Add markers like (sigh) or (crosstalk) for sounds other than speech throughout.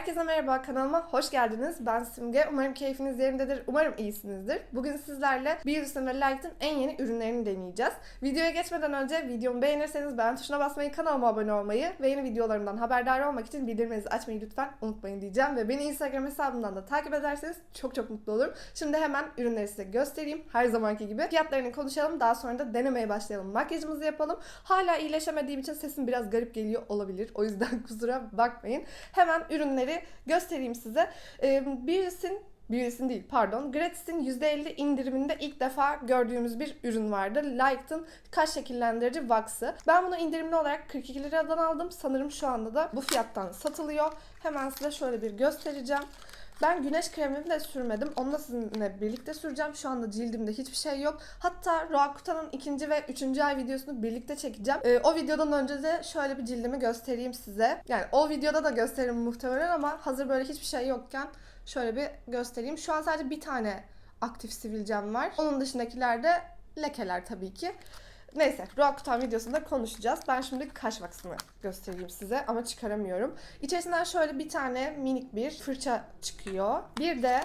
Herkese merhaba kanalıma hoş geldiniz. Ben Simge. Umarım keyfiniz yerindedir. Umarım iyisinizdir. Bugün sizlerle Beauty'sin ve Light'ın en yeni ürünlerini deneyeceğiz. Videoya geçmeden önce videomu beğenirseniz beğen tuşuna basmayı, kanalıma abone olmayı ve yeni videolarımdan haberdar olmak için bildirimlerinizi açmayı lütfen unutmayın diyeceğim. Ve beni Instagram hesabımdan da takip ederseniz çok çok mutlu olurum. Şimdi hemen ürünleri size göstereyim. Her zamanki gibi. Fiyatlarını konuşalım. Daha sonra da denemeye başlayalım. Makyajımızı yapalım. Hala iyileşemediğim için sesim biraz garip geliyor olabilir. O yüzden (laughs) kusura bakmayın. Hemen ürünleri göstereyim size. Ee, Beauty'sin Beauty'sin değil pardon. Gratis'in %50 indiriminde ilk defa gördüğümüz bir ürün vardı. Light'ın kaş şekillendirici Wax'ı. Ben bunu indirimli olarak 42 liradan aldım. Sanırım şu anda da bu fiyattan satılıyor. Hemen size şöyle bir göstereceğim. Ben güneş kremimi de sürmedim. Onu da sizinle birlikte süreceğim. Şu anda cildimde hiçbir şey yok. Hatta Roakuta'nın ikinci ve üçüncü ay videosunu birlikte çekeceğim. Ee, o videodan önce de şöyle bir cildimi göstereyim size. Yani o videoda da gösteririm muhtemelen ama hazır böyle hiçbir şey yokken şöyle bir göstereyim. Şu an sadece bir tane aktif sivilcem var. Onun dışındakiler de lekeler tabii ki. Neyse, Roakutan videosunda konuşacağız. Ben şimdi kaş vaksını göstereyim size ama çıkaramıyorum. İçerisinden şöyle bir tane minik bir fırça çıkıyor. Bir de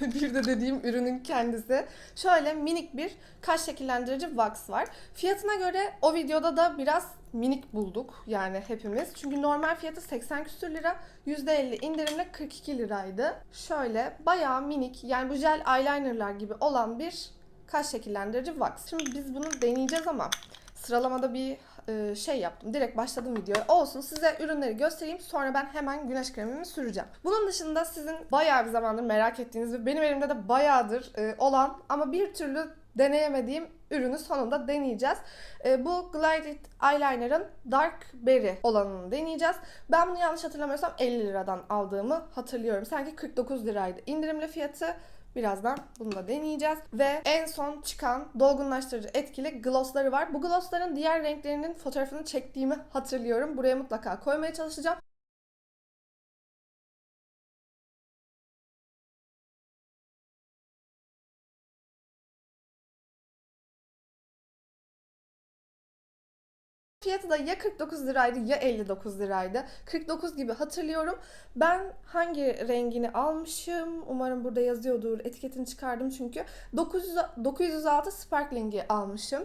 (laughs) bir de dediğim ürünün kendisi. Şöyle minik bir kaş şekillendirici wax var. Fiyatına göre o videoda da biraz minik bulduk yani hepimiz. Çünkü normal fiyatı 80 küsür lira. %50 indirimle 42 liraydı. Şöyle bayağı minik yani bu jel eyelinerlar gibi olan bir kaş şekillendirici wax. Şimdi biz bunu deneyeceğiz ama sıralamada bir e, şey yaptım. Direkt başladım videoya. Olsun size ürünleri göstereyim. Sonra ben hemen güneş kremimi süreceğim. Bunun dışında sizin bayağı bir zamandır merak ettiğiniz ve benim elimde de bayağıdır e, olan ama bir türlü deneyemediğim ürünü sonunda deneyeceğiz. E, bu Glide It Eyeliner'ın Dark Berry olanını deneyeceğiz. Ben bunu yanlış hatırlamıyorsam 50 liradan aldığımı hatırlıyorum. Sanki 49 liraydı. İndirimli fiyatı Birazdan bunu da deneyeceğiz. Ve en son çıkan dolgunlaştırıcı etkili glossları var. Bu glossların diğer renklerinin fotoğrafını çektiğimi hatırlıyorum. Buraya mutlaka koymaya çalışacağım. Fiyatı da ya 49 liraydı ya 59 liraydı. 49 gibi hatırlıyorum. Ben hangi rengini almışım? Umarım burada yazıyordur. Etiketini çıkardım çünkü. 900, 906 Sparkling'i almışım.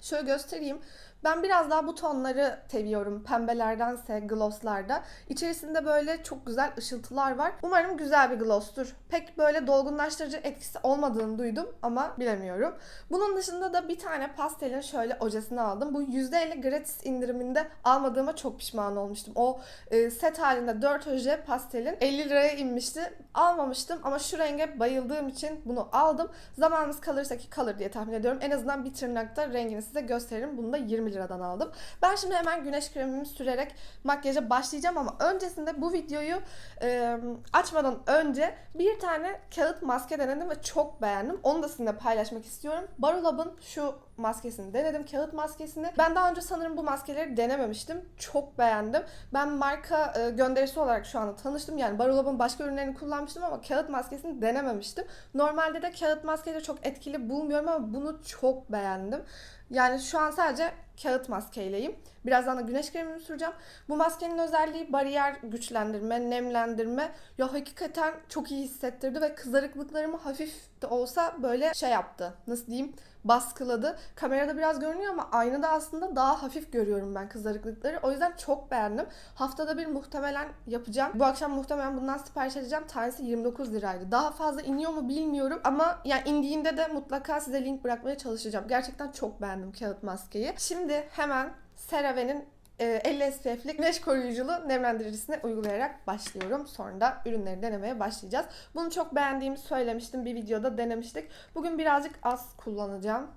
Şöyle göstereyim. Ben biraz daha bu tonları seviyorum. Pembelerdense glosslarda. İçerisinde böyle çok güzel ışıltılar var. Umarım güzel bir glosstur. Pek böyle dolgunlaştırıcı etkisi olmadığını duydum ama bilemiyorum. Bunun dışında da bir tane pastelin şöyle ojesini aldım. Bu %50 gratis indiriminde almadığıma çok pişman olmuştum. O e, set halinde 4 oje pastelin 50 liraya inmişti. Almamıştım ama şu renge bayıldığım için bunu aldım. Zamanımız kalırsa ki kalır diye tahmin ediyorum. En azından bir tırnakta rengini size gösteririm. Bunu da 20 liradan aldım. Ben şimdi hemen güneş kremimi sürerek makyaja başlayacağım ama öncesinde bu videoyu e, açmadan önce bir tane kağıt maske denedim ve çok beğendim. Onu da sizinle paylaşmak istiyorum. Barolab'ın şu maskesini denedim. Kağıt maskesini. Ben daha önce sanırım bu maskeleri denememiştim. Çok beğendim. Ben marka e, gönderisi olarak şu anda tanıştım. Yani Barolab'ın başka ürünlerini kullanmıştım ama kağıt maskesini denememiştim. Normalde de kağıt maskeyi çok etkili bulmuyorum ama bunu çok beğendim. Yani şu an sadece kağıt maskeyleyim. Birazdan da güneş kremimi süreceğim. Bu maskenin özelliği bariyer güçlendirme, nemlendirme. Ya hakikaten çok iyi hissettirdi ve kızarıklıklarımı hafif de olsa böyle şey yaptı. Nasıl diyeyim? Baskıladı. Kamerada biraz görünüyor ama aynada aslında daha hafif görüyorum ben kızarıklıkları. O yüzden çok beğendim. Haftada bir muhtemelen yapacağım. Bu akşam muhtemelen bundan sipariş edeceğim. Tanesi 29 liraydı. Daha fazla iniyor mu bilmiyorum ama yani indiğinde de mutlaka size link bırakmaya çalışacağım. Gerçekten çok beğendim kağıt maskeyi. Şimdi hemen CeraVe'nin 50 SPF'lik güneş koruyuculu nemlendiricisini uygulayarak başlıyorum. Sonra da ürünleri denemeye başlayacağız. Bunu çok beğendiğimi söylemiştim. Bir videoda denemiştik. Bugün birazcık az kullanacağım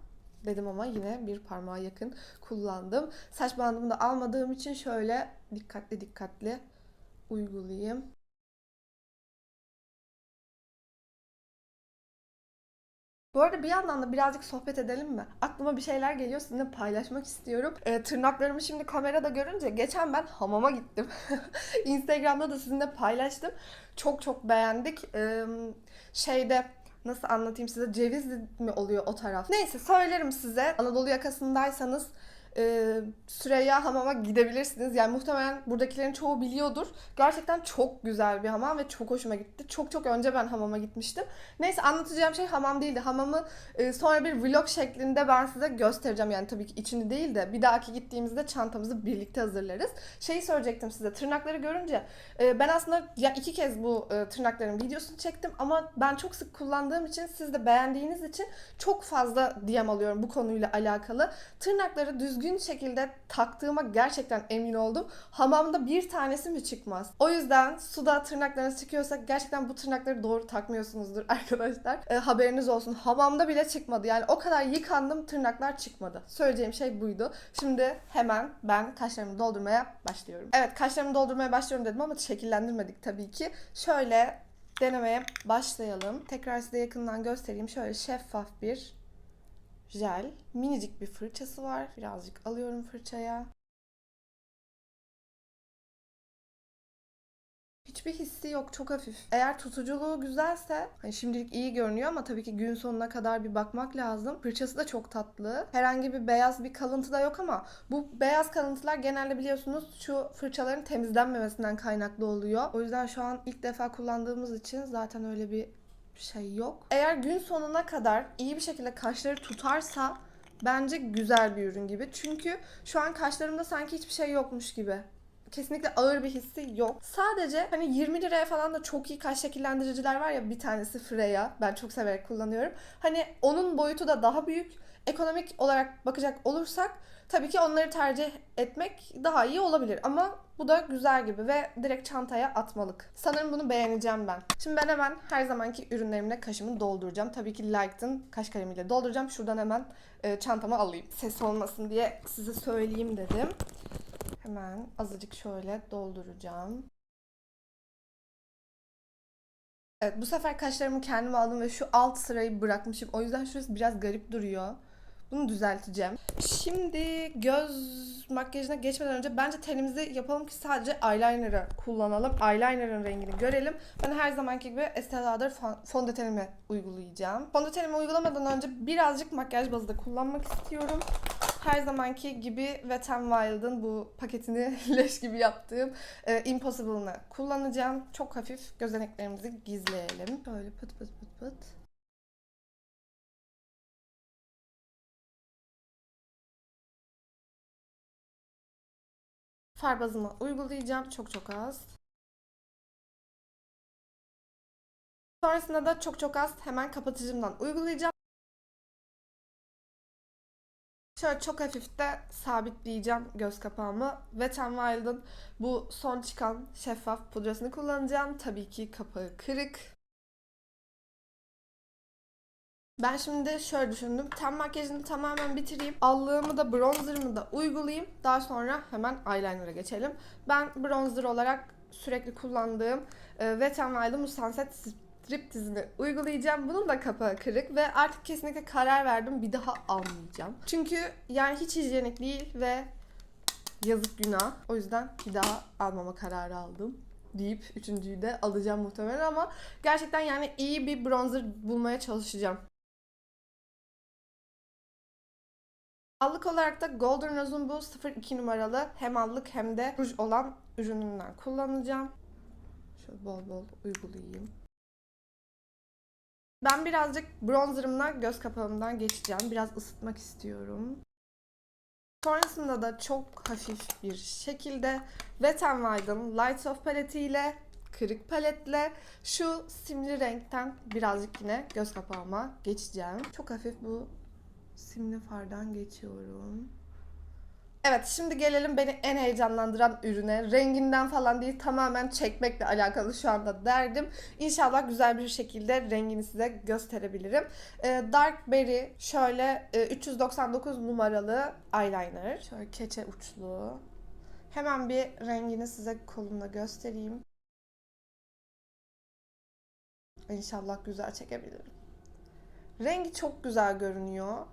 dedim ama yine bir parmağa yakın kullandım. Saç bandımı da almadığım için şöyle dikkatli dikkatli uygulayayım. Bu arada bir yandan da birazcık sohbet edelim mi? Aklıma bir şeyler geliyor sizinle paylaşmak istiyorum. E, tırnaklarımı şimdi kamerada görünce geçen ben hamama gittim. (laughs) Instagram'da da sizinle paylaştım. Çok çok beğendik. E, şeyde nasıl anlatayım size Cevizli mi oluyor o taraf? Neyse söylerim size. Anadolu yakasındaysanız e, Süreyya Hamam'a gidebilirsiniz. Yani muhtemelen buradakilerin çoğu biliyordur. Gerçekten çok güzel bir hamam ve çok hoşuma gitti. Çok çok önce ben hamama gitmiştim. Neyse anlatacağım şey hamam değildi. Hamamı e, sonra bir vlog şeklinde ben size göstereceğim. Yani tabii ki içini değil de bir dahaki gittiğimizde çantamızı birlikte hazırlarız. Şeyi söyleyecektim size. Tırnakları görünce e, ben aslında ya iki kez bu e, tırnakların videosunu çektim ama ben çok sık kullandığım için siz de beğendiğiniz için çok fazla DM alıyorum bu konuyla alakalı. Tırnakları düzgün şekilde taktığıma gerçekten emin oldum. Hamamda bir tanesi mi çıkmaz? O yüzden suda tırnaklarınız çıkıyorsa gerçekten bu tırnakları doğru takmıyorsunuzdur (laughs) arkadaşlar. E, haberiniz olsun. Hamamda bile çıkmadı. Yani o kadar yıkandım tırnaklar çıkmadı. Söyleyeceğim şey buydu. Şimdi hemen ben kaşlarımı doldurmaya başlıyorum. Evet kaşlarımı doldurmaya başlıyorum dedim ama şekillendirmedik tabii ki. Şöyle denemeye başlayalım. Tekrar size yakından göstereyim. Şöyle şeffaf bir jel. Minicik bir fırçası var. Birazcık alıyorum fırçaya. Hiçbir hissi yok. Çok hafif. Eğer tutuculuğu güzelse hani şimdilik iyi görünüyor ama tabii ki gün sonuna kadar bir bakmak lazım. Fırçası da çok tatlı. Herhangi bir beyaz bir kalıntı da yok ama bu beyaz kalıntılar genelde biliyorsunuz şu fırçaların temizlenmemesinden kaynaklı oluyor. O yüzden şu an ilk defa kullandığımız için zaten öyle bir şey yok. Eğer gün sonuna kadar iyi bir şekilde kaşları tutarsa bence güzel bir ürün gibi. Çünkü şu an kaşlarımda sanki hiçbir şey yokmuş gibi. Kesinlikle ağır bir hissi yok. Sadece hani 20 liraya falan da çok iyi kaş şekillendiriciler var ya bir tanesi Freya. Ben çok severek kullanıyorum. Hani onun boyutu da daha büyük. Ekonomik olarak bakacak olursak tabii ki onları tercih etmek daha iyi olabilir. Ama bu da güzel gibi ve direkt çantaya atmalık. Sanırım bunu beğeneceğim ben. Şimdi ben hemen her zamanki ürünlerimle kaşımı dolduracağım. Tabii ki Light'ın kaş kalemiyle dolduracağım. Şuradan hemen e, çantama alayım. Ses olmasın diye size söyleyeyim dedim. Hemen azıcık şöyle dolduracağım. Evet bu sefer kaşlarımı kendim aldım ve şu alt sırayı bırakmışım. O yüzden şurası biraz garip duruyor. Bunu düzelteceğim. Şimdi göz makyajına geçmeden önce bence tenimizi yapalım ki sadece eyeliner'ı kullanalım. Eyeliner'ın rengini görelim. Ben her zamanki gibi Estee Lauder fon- fondötenimi uygulayacağım. Fondötenimi uygulamadan önce birazcık makyaj bazı da kullanmak istiyorum. Her zamanki gibi Wet n Wild'ın bu paketini (laughs) leş gibi yaptığım e, Impossible'ını kullanacağım. Çok hafif gözeneklerimizi gizleyelim. Şöyle pıt pıt pıt pıt. Far bazımı uygulayacağım. Çok çok az. Sonrasında da çok çok az hemen kapatıcımdan uygulayacağım. Şöyle çok hafif de sabitleyeceğim göz kapağımı. Wet n Wild'ın bu son çıkan şeffaf pudrasını kullanacağım. Tabii ki kapağı kırık. Ben şimdi şöyle düşündüm. Ten makyajını tamamen bitireyim. Allığımı da bronzerımı da uygulayayım. Daha sonra hemen eyeliner'a geçelim. Ben bronzer olarak sürekli kullandığım e, Wet n Wild'ın Sunset Striptease'ini uygulayacağım. Bunun da kapağı kırık ve artık kesinlikle karar verdim bir daha almayacağım. Çünkü yani hiç hijyenik değil ve yazık günah. O yüzden bir daha almama kararı aldım deyip üçüncüyü de alacağım muhtemelen ama gerçekten yani iyi bir bronzer bulmaya çalışacağım. Allık olarak da Golden Rose'un bu 02 numaralı hem allık hem de ruj olan ürününden kullanacağım. Şöyle bol bol uygulayayım. Ben birazcık bronzerımla göz kapağımdan geçeceğim. Biraz ısıtmak istiyorum. Sonrasında da çok hafif bir şekilde Wet n Wild'ın Lights of paletiyle kırık paletle şu simli renkten birazcık yine göz kapağıma geçeceğim. Çok hafif bu simli fardan geçiyorum. Evet şimdi gelelim beni en heyecanlandıran ürüne. Renginden falan değil tamamen çekmekle alakalı şu anda derdim. İnşallah güzel bir şekilde rengini size gösterebilirim. Ee, Dark Berry şöyle e, 399 numaralı eyeliner. Şöyle keçe uçlu. Hemen bir rengini size kolumla göstereyim. İnşallah güzel çekebilirim. Rengi çok güzel görünüyor.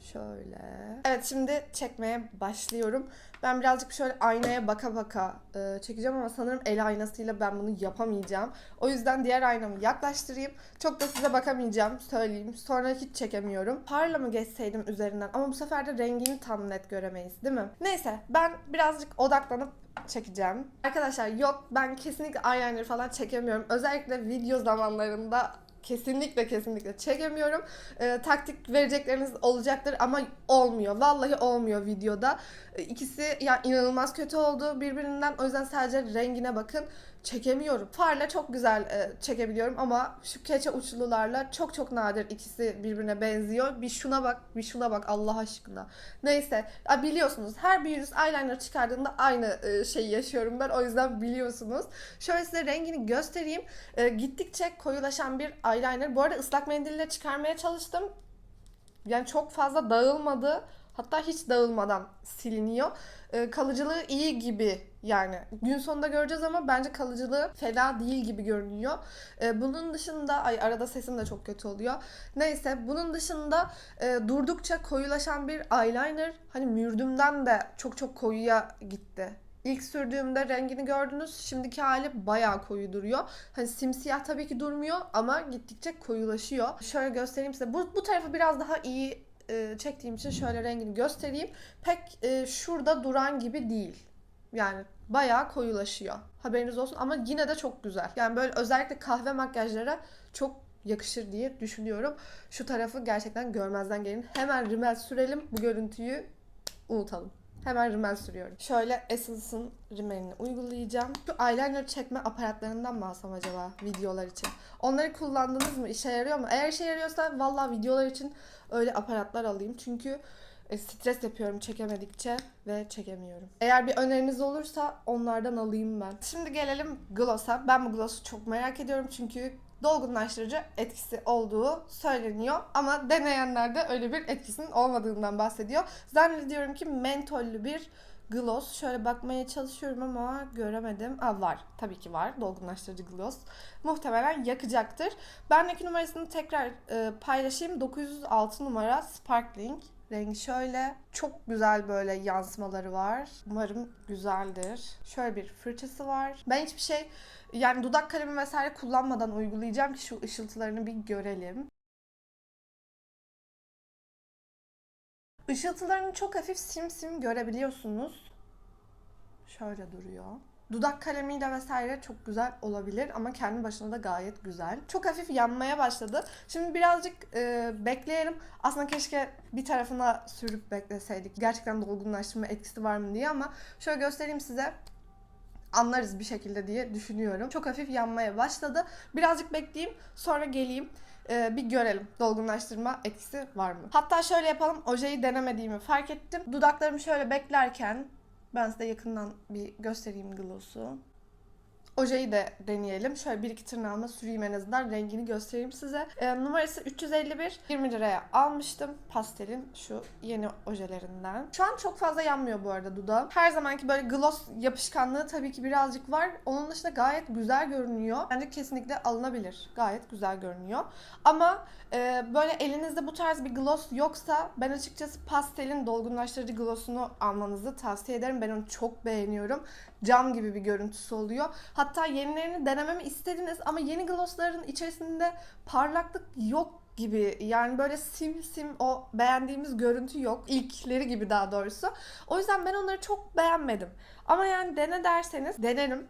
Şöyle. Evet şimdi çekmeye başlıyorum. Ben birazcık şöyle aynaya baka baka e, çekeceğim ama sanırım el aynasıyla ben bunu yapamayacağım. O yüzden diğer aynamı yaklaştırayım. Çok da size bakamayacağım söyleyeyim. Sonra hiç çekemiyorum. Parla mı geçseydim üzerinden ama bu sefer de rengini tam net göremeyiz değil mi? Neyse ben birazcık odaklanıp çekeceğim. Arkadaşlar yok ben kesinlikle eyeliner falan çekemiyorum. Özellikle video zamanlarında kesinlikle kesinlikle çekemiyorum. Ee, taktik verecekleriniz olacaktır ama olmuyor. Vallahi olmuyor videoda. Ee, İkisi ya inanılmaz kötü oldu birbirinden. O yüzden sadece rengine bakın. Çekemiyorum. Farla çok güzel e, çekebiliyorum ama şu keçe uçlularla çok çok nadir ikisi birbirine benziyor. Bir şuna bak, bir şuna bak Allah aşkına. Neyse, ya biliyorsunuz her bir yüz eyeliner çıkardığında aynı e, şeyi yaşıyorum ben. O yüzden biliyorsunuz. Şöyle size rengini göstereyim. E, gittikçe koyulaşan bir eyeliner. Bu arada ıslak mendille çıkarmaya çalıştım. Yani çok fazla dağılmadı. Hatta hiç dağılmadan siliniyor. E, kalıcılığı iyi gibi yani. Gün sonunda göreceğiz ama bence kalıcılığı fena değil gibi görünüyor. E, bunun dışında ay arada sesim de çok kötü oluyor. Neyse bunun dışında e, durdukça koyulaşan bir eyeliner. Hani mürdümden de çok çok koyuya gitti. İlk sürdüğümde rengini gördünüz. Şimdiki hali bayağı koyu duruyor. Hani simsiyah tabii ki durmuyor ama gittikçe koyulaşıyor. Şöyle göstereyim size. Bu, bu tarafı biraz daha iyi e, çektiğim için şöyle rengini göstereyim. Pek e, şurada duran gibi değil. Yani bayağı koyulaşıyor. Haberiniz olsun ama yine de çok güzel. Yani böyle özellikle kahve makyajlara çok yakışır diye düşünüyorum. Şu tarafı gerçekten görmezden gelin. Hemen rimel sürelim. Bu görüntüyü unutalım. Hemen rimel sürüyorum. Şöyle Essence'ın rimelini uygulayacağım. Şu eyeliner çekme aparatlarından mı alsam acaba videolar için? Onları kullandınız mı? İşe yarıyor mu? Eğer işe yarıyorsa valla videolar için öyle aparatlar alayım. Çünkü e, stres yapıyorum çekemedikçe ve çekemiyorum. Eğer bir öneriniz olursa onlardan alayım ben. Şimdi gelelim gloss'a. Ben bu gloss'u çok merak ediyorum çünkü dolgunlaştırıcı etkisi olduğu söyleniyor. Ama deneyenler de öyle bir etkisinin olmadığından bahsediyor. Zannediyorum ki mentollü bir gloss. Şöyle bakmaya çalışıyorum ama göremedim. Aa, var. Tabii ki var. Dolgunlaştırıcı gloss. Muhtemelen yakacaktır. Bendeki numarasını tekrar e, paylaşayım. 906 numara Sparkling. Rengi şöyle. Çok güzel böyle yansımaları var. Umarım güzeldir. Şöyle bir fırçası var. Ben hiçbir şey yani dudak kalemi vesaire kullanmadan uygulayacağım ki şu ışıltılarını bir görelim. Işıltılarını çok hafif simsim görebiliyorsunuz. Şöyle duruyor. Dudak kalemiyle vesaire çok güzel olabilir ama kendi başına da gayet güzel. Çok hafif yanmaya başladı. Şimdi birazcık e, bekleyelim. Aslında keşke bir tarafına sürüp bekleseydik. Gerçekten dolgunlaştırma etkisi var mı diye ama şöyle göstereyim size anlarız bir şekilde diye düşünüyorum. Çok hafif yanmaya başladı. Birazcık bekleyeyim sonra geleyim. Ee, bir görelim dolgunlaştırma etkisi var mı? Hatta şöyle yapalım. Ojeyi denemediğimi fark ettim. Dudaklarımı şöyle beklerken ben size yakından bir göstereyim gloss'u. Ojeyi de deneyelim. Şöyle bir iki tırnağıma süreyim en azından rengini göstereyim size. Ee, numarası 351. 20 liraya almıştım. Pastelin şu yeni ojelerinden. Şu an çok fazla yanmıyor bu arada dudağım. Her zamanki böyle gloss yapışkanlığı tabii ki birazcık var. Onun dışında gayet güzel görünüyor. Bence kesinlikle alınabilir. Gayet güzel görünüyor. Ama e, böyle elinizde bu tarz bir gloss yoksa ben açıkçası pastelin dolgunlaştırıcı glossunu almanızı tavsiye ederim. Ben onu çok beğeniyorum. Cam gibi bir görüntüsü oluyor. Hatta yenilerini denememi istediniz ama yeni glossların içerisinde parlaklık yok gibi yani böyle sim sim o beğendiğimiz görüntü yok. İlkleri gibi daha doğrusu. O yüzden ben onları çok beğenmedim. Ama yani dene derseniz denerim.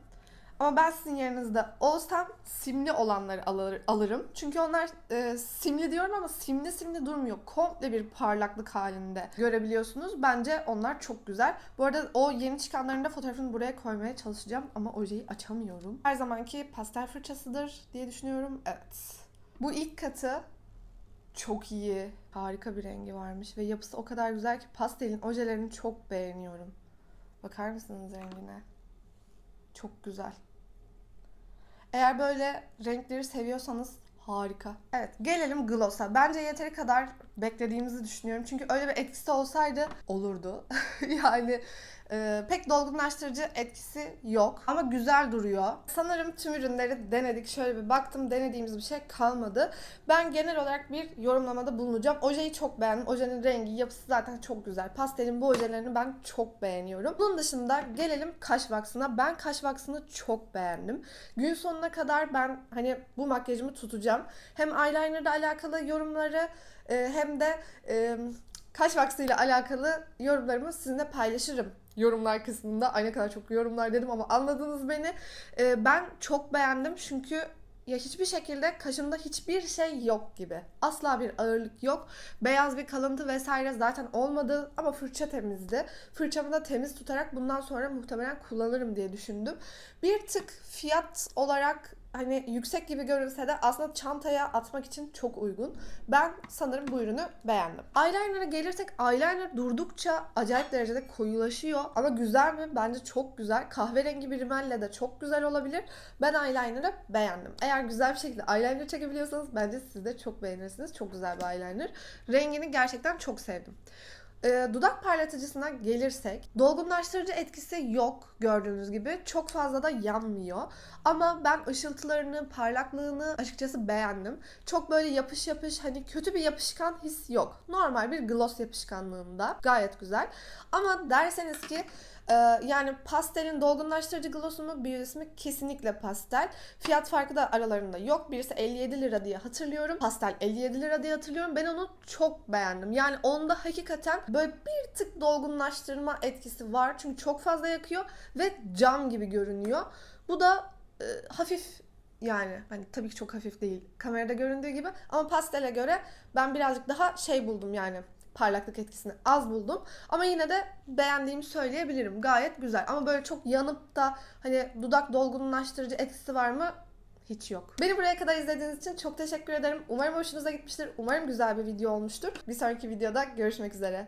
Ama ben sizin yerinizde olsam simli olanları alır, alırım. Çünkü onlar e, simli diyorum ama simli simli durmuyor. Komple bir parlaklık halinde görebiliyorsunuz. Bence onlar çok güzel. Bu arada o yeni çıkanların da fotoğrafını buraya koymaya çalışacağım ama ojeyi açamıyorum. Her zamanki pastel fırçasıdır diye düşünüyorum. Evet. Bu ilk katı çok iyi. Harika bir rengi varmış ve yapısı o kadar güzel ki pastelin ojelerini çok beğeniyorum. Bakar mısınız rengine? Çok güzel. Eğer böyle renkleri seviyorsanız harika. Evet gelelim gloss'a. Bence yeteri kadar beklediğimizi düşünüyorum. Çünkü öyle bir etkisi olsaydı olurdu. (laughs) yani Ee, pek dolgunlaştırıcı etkisi yok ama güzel duruyor. Sanırım tüm ürünleri denedik. Şöyle bir baktım denediğimiz bir şey kalmadı. Ben genel olarak bir yorumlamada bulunacağım. Ojeyi çok beğendim. Ojenin rengi, yapısı zaten çok güzel. Pastelin bu ojelerini ben çok beğeniyorum. Bunun dışında gelelim kaş waksına. Ben kaş waksını çok beğendim. Gün sonuna kadar ben hani bu makyajımı tutacağım. Hem eyeliner'la alakalı yorumları e, hem de kaş waksıyla alakalı yorumlarımı sizinle paylaşırım yorumlar kısmında. Ay kadar çok yorumlar dedim ama anladınız beni. Ee, ben çok beğendim çünkü ya hiçbir şekilde kaşımda hiçbir şey yok gibi. Asla bir ağırlık yok. Beyaz bir kalıntı vesaire zaten olmadı ama fırça temizdi. Fırçamı da temiz tutarak bundan sonra muhtemelen kullanırım diye düşündüm. Bir tık fiyat olarak hani yüksek gibi görünse de aslında çantaya atmak için çok uygun. Ben sanırım bu ürünü beğendim. Eyeliner'a gelirsek eyeliner durdukça acayip derecede koyulaşıyor. Ama güzel mi? Bence çok güzel. Kahverengi bir rimelle de çok güzel olabilir. Ben eyeliner'ı beğendim. Eğer güzel bir şekilde eyeliner çekebiliyorsanız bence siz de çok beğenirsiniz. Çok güzel bir eyeliner. Rengini gerçekten çok sevdim. Ee, dudak parlatıcısına gelirsek dolgunlaştırıcı etkisi yok gördüğünüz gibi. Çok fazla da yanmıyor. Ama ben ışıltılarını, parlaklığını açıkçası beğendim. Çok böyle yapış yapış hani kötü bir yapışkan his yok. Normal bir gloss yapışkanlığında. Gayet güzel. Ama derseniz ki e, yani pastelin dolgunlaştırıcı glossu mu birisi mi? Kesinlikle pastel. Fiyat farkı da aralarında yok. Birisi 57 lira diye hatırlıyorum. Pastel 57 lira diye hatırlıyorum. Ben onu çok beğendim. Yani onda hakikaten böyle bir tık dolgunlaştırma etkisi var. Çünkü çok fazla yakıyor ve cam gibi görünüyor. Bu da e, hafif yani hani tabii ki çok hafif değil kamerada göründüğü gibi ama pastele göre ben birazcık daha şey buldum yani parlaklık etkisini az buldum. Ama yine de beğendiğimi söyleyebilirim. Gayet güzel. Ama böyle çok yanıp da hani dudak dolgunlaştırıcı etkisi var mı? Hiç yok. Beni buraya kadar izlediğiniz için çok teşekkür ederim. Umarım hoşunuza gitmiştir. Umarım güzel bir video olmuştur. Bir sonraki videoda görüşmek üzere.